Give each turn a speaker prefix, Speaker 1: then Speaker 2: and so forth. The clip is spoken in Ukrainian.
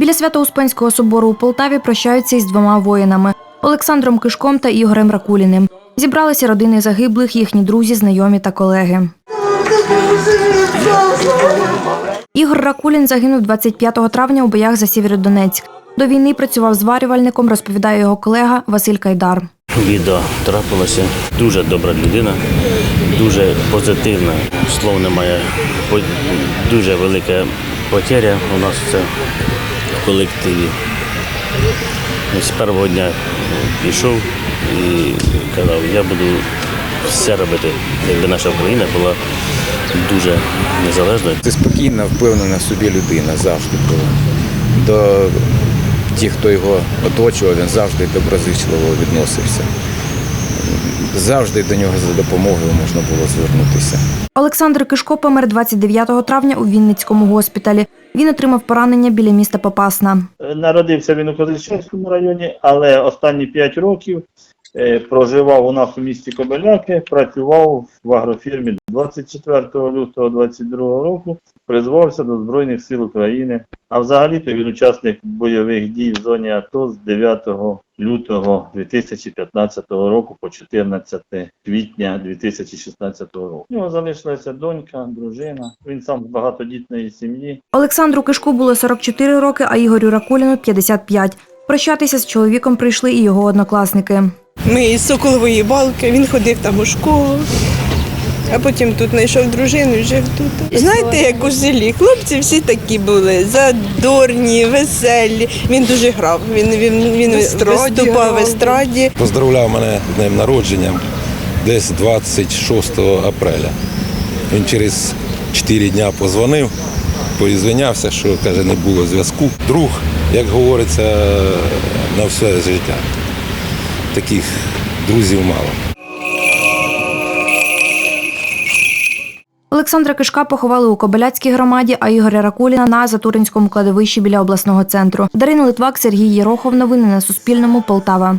Speaker 1: Біля Свято-Успенського собору у Полтаві прощаються із двома воїнами Олександром Кишком та Ігорем Ракуліним. Зібралися родини загиблих, їхні друзі, знайомі та колеги. Ігор Ракулін загинув 25 травня у боях за Сєвєродонецьк. До війни працював зварювальником, розповідає його колега Василь Кайдар.
Speaker 2: Біда трапилася. Дуже добра людина, дуже позитивна. Слов немає. Дуже велика потеря у нас це колективі. З першого дня пішов і казав, я буду все робити, якби наша Україна була дуже незалежною.
Speaker 3: Це спокійна, впевнена собі людина завжди була. До тих, хто його оточував, він завжди доброзичливо відносився. Завжди до нього за допомогою можна було звернутися.
Speaker 1: Олександр Кишко помер 29 травня у Вінницькому госпіталі. Він отримав поранення біля міста Попасна.
Speaker 4: Народився він у Козельчинському районі, але останні 5 років е, проживав у нас у місті Кобеляки, працював в агрофірмі 24 лютого 22 року, призвався до Збройних сил України. А взагалі-то він учасник бойових дій в зоні АТО з 9 лютого 2015 року по 14 квітня 2016 року. У нього залишилася донька, дружина. Він сам з багатодітної сім'ї.
Speaker 1: Олександру Кишку було 44 роки, а Ігорю Ракуліну 55. Прощатися з чоловіком прийшли і його однокласники.
Speaker 5: Ми із Соколової балки, він ходив там у школу, а потім тут знайшов дружину і жив тут. Знаєте, як у селі, хлопці всі такі були, задорні, веселі. Він дуже грав, він, він, він виступав в естраді.
Speaker 6: Поздравляв мене з днем народження десь 26 апреля. Він через 4 дня позвонив, поізвинявся, що каже, не було зв'язку. Друг, як говориться, на все життя. Таких друзів мало.
Speaker 1: Олександра Кишка поховали у Кобиляцькій громаді, а Ігоря Ракуліна на Затуринському кладовищі біля обласного центру. Дарина Литвак, Сергій Єрохов. Новини на Суспільному. Полтава.